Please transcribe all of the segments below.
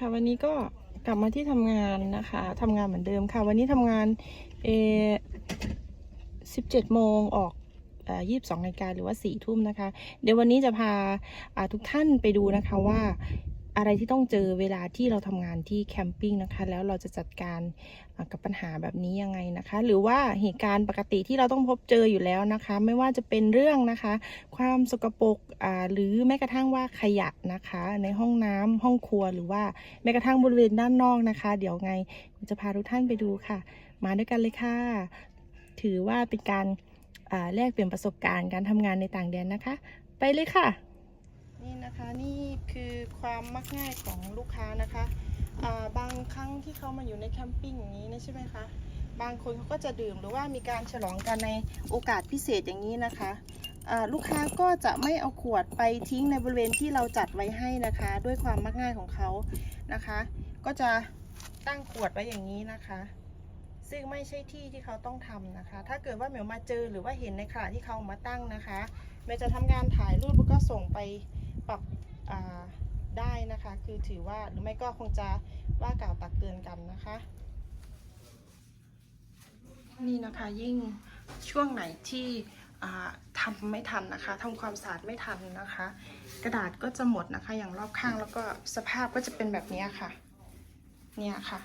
ค่ะวันนี้ก็กลับมาที่ทำงานนะคะทำงานเหมือนเดิมค่ะ วันนี้ทำงานเอสิบเจ็ดโมงออกยี่สิบสองนาฬิกาหรือว่าสี่ทุ่มนะคะ เดี๋ยววันนี้จะพาอ่าทุกท่านไปดูนะคะว่า อะไรที่ต้องเจอเวลาที่เราทำงานที่แคมปิ้งนะคะ แล้วเราจะจัดการกับปัญหาแบบนี้ยังไงนะคะ หรือว่าเหตุการณ์ปกติที่เราต้องพบเจออยู่แล้วนะคะ ไม่ว่าจะเป็นเรื่องนะคะ ความสกปรกอ่าหรือแม้กระทั่งว่าขยะนะคะ ในห้องน้ำห้องครัวหรือว่าแม้กระทั่งบริเวณด้านนอกนะคะ เดี๋ยวไงจะพาทุกท่านไปดูค่ะ มาด้วยกันเลยค่ะ ถือว่าเป็นการอ่าแลกเปลี่ยนประสบการณ์การทำงานในต่างแดนนะคะ ไปเลยค่ะ คือความมักง่ายของลูกค้านะคะาบางครั้งที่เขามาอยู่ในแคมปิ้งอย่างนี้นะใช่ไหมคะบางคนเขาก็จะดื่มหรือว่ามีการฉลองกันในโอกาสพิเศษอย่างนี้นะคะลูกค้าก็จะไม่เอาขวดไปทิ้งในบริเวณที่เราจัดไว้ให้นะคะ ด้วยความมักง่ายของเขานะคะ ก็จะตั้งขวดไว้อย่างนี้นะคะ ซึ่งไม่ใช่ที่ที่เขาต้องทำนะคะ ถ้าเกิดว่าเหมียวมาเจอหรือว่าเห็นในขณะที่เขามาตั้งนะคะเมย์จะทำการถ่ายรูปแล้วก็ส่งไปปรับ ได้นะคะ คือถือว่าหรือไม่ก็คงจะว่ากล่าวตักเตือนกันนะคะ นี่นะคะยิ่งช่วงไหนที่อ่าทำไม่ทันนะคะทำความสะอาดไม่ทันนะคะ กระดาษก็จะหมดนะคะ อย่างรอบข้างแล้วก็สภาพก็จะเป็นแบบนี้ค่ะ เนี่ยค่ะ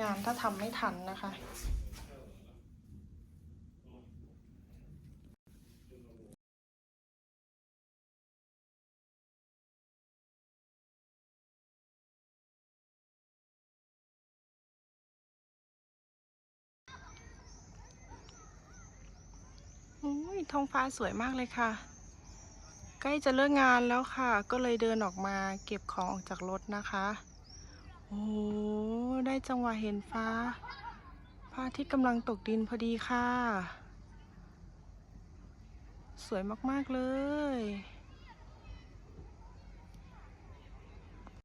งานถ้าทำไม่ทันนะคะ ท้องฟ้าสวยมากเลยค่ะ ใกล้จะเลิกงานแล้วค่ะ ก็เลยเดินออกมาเก็บของออกจากรถนะคะ โอ้ได้จังหวะเห็นฟ้าพระอาทิตย์กำลังตกดินพอดีค่ะ สวยมาก ๆ เลย